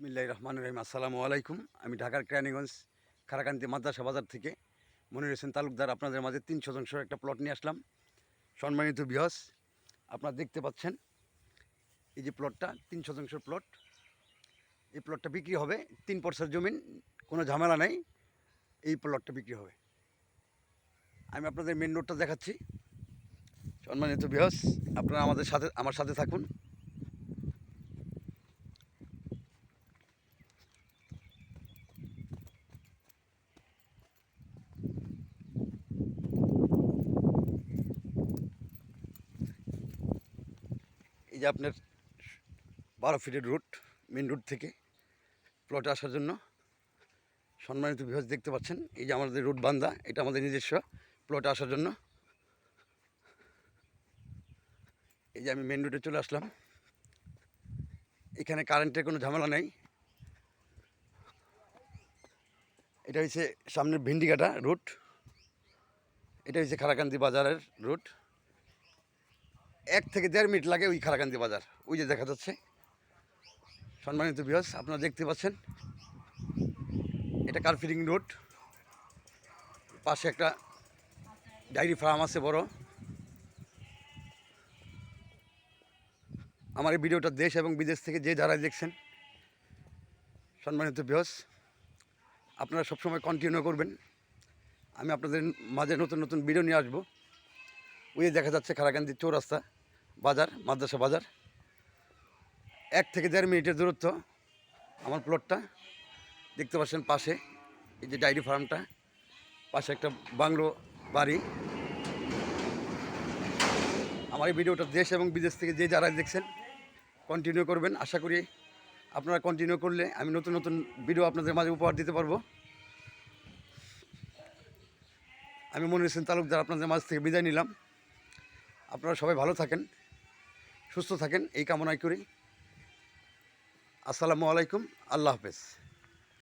বিসমিল্লাহ রহমান রহিম। আসসালামু আলাইকুম। আমি ঢাকার কেরানীগঞ্জ খারাকান্তি মাদ্রাসা বাজার থেকে মনির হোসেন তালুকদার আপনাদের মাঝে তিন শতাংশ একটা প্লট নিয়ে আসলাম। সম্মানিত বিহস আপনারা দেখতে পাচ্ছেন এই যে প্লটটা তিন শতাংশ প্লট এই প্লটটা বিক্রি হবে, তিন পর্সার জমিন, কোনো ঝামেলা নেই, এই প্লটটা বিক্রি হবে। আমি আপনাদের মেন রোডটা দেখাচ্ছি। সম্মানিত বিহস আপনারা আমাদের সাথে, আমার সাথে থাকুন। এই যে আপনার বারো ফিটের রুট মেন রুট থেকে প্লটে আসার জন্য সম্মানিত বিভাগ দেখতে পাচ্ছেন, এই যে আমাদের রুট বান্ধা এটা আমাদের নিজস্ব প্লটে আসার জন্য। এই যে আমি মেন রুটে চলে আসলাম। এখানে কারেন্টের কোনো ঝামেলা নেই। এটা হচ্ছে সামনের ভিন্ডিকাটা রুট এটা হচ্ছে খারাকান্দি বাজারের রুট এক থেকে দেড় মিনিট লাগে ওই খারাকান্দি বাজার। ওই যে দেখা যাচ্ছে। সম্মানিত বিহস আপনারা দেখতে পাচ্ছেন। এটা কারফিডিং রোড পাশে একটা ডায়েরি ফার্ম আছে বড়। আমার এই ভিডিওটা দেশ এবং বিদেশ থেকে যে যারা দেখছেন, সম্মানিত বিহস আপনারা সবসময় কন্টিনিউ করবেন। আমি আপনাদের মাঝে নতুন নতুন ভিডিও নিয়ে আসব। ওই দেখা যাচ্ছে খারাকান্দি চৌরাস্তা। বাজার, মাদ্রাসা বাজার। এক থেকে দেড় মিনিটের দূরত্ব আমার প্লটটা দেখতে পাচ্ছেন পাশে এই যে ডায়েরি ফার্মটা, পাশে একটা বাংলো বাড়ি। আমার এই ভিডিওটা দেশ এবং বিদেশ থেকে যে যারা দেখছেন কন্টিনিউ করবেন। আশা করি আপনারা কন্টিনিউ করলে আমি নতুন নতুন ভিডিও আপনাদের মাঝে উপহার দিতে পারব। আমি মনে হোসেন তালুকদার আপনাদের মাঝ থেকে বিদায় নিলাম। আপনারা সবাই ভালো থাকেন। সুস্থ থাকেন এই কামনাই করি। আসসালামু আলাইকুম আল্লাহ হাফেজ।